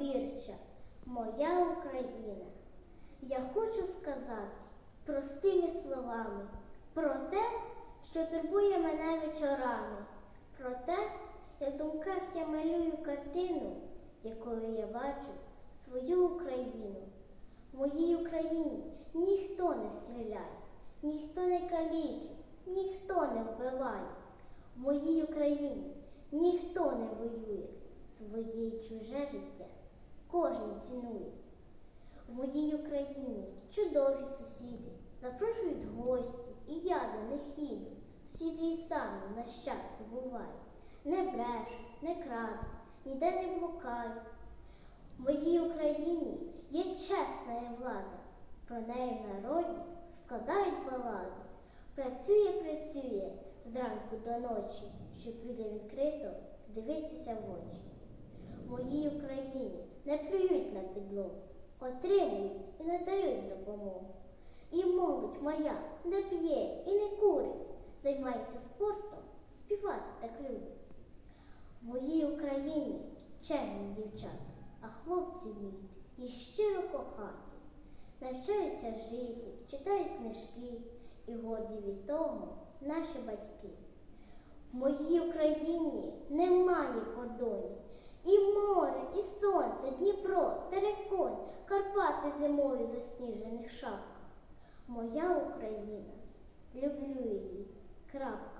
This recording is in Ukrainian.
отбірча, моя Україна. Я хочу сказати простими словами про те, що турбує мене вечорами, про те, як в думках я малюю картину, якою я бачу свою Україну. В моїй Україні ніхто не стріляє, ніхто не калічить, ніхто не вбиває. В моїй Україні ніхто не воює, своє чуже життя кожен цінує. В моїй Україні чудові сусіди, запрошують гості, і я до них іду. Сусіди і самі на щастя бувають, не брешуть, не крадуть, ніде не блукають. В моїй Україні є чесна влада, про неї в народі складають балади. Працює, працює зранку до ночі, щоб людям відкрито дивитися в очі. В моїй Україні не плюють на підлогу, отримують і надають допомогу. І молодь моя не п'є і не курить, займається спортом, співати так любить. В моїй Україні чемні дівчата, а хлопці вміють і щиро кохати, навчаються жити, читають книжки і горді від того наші батьки. В моїй Україні немає кордонів. І море, і сонце, Дніпро, терекон, Карпати зимою засніжених шапках. Моя Україна, люблю її, крапка.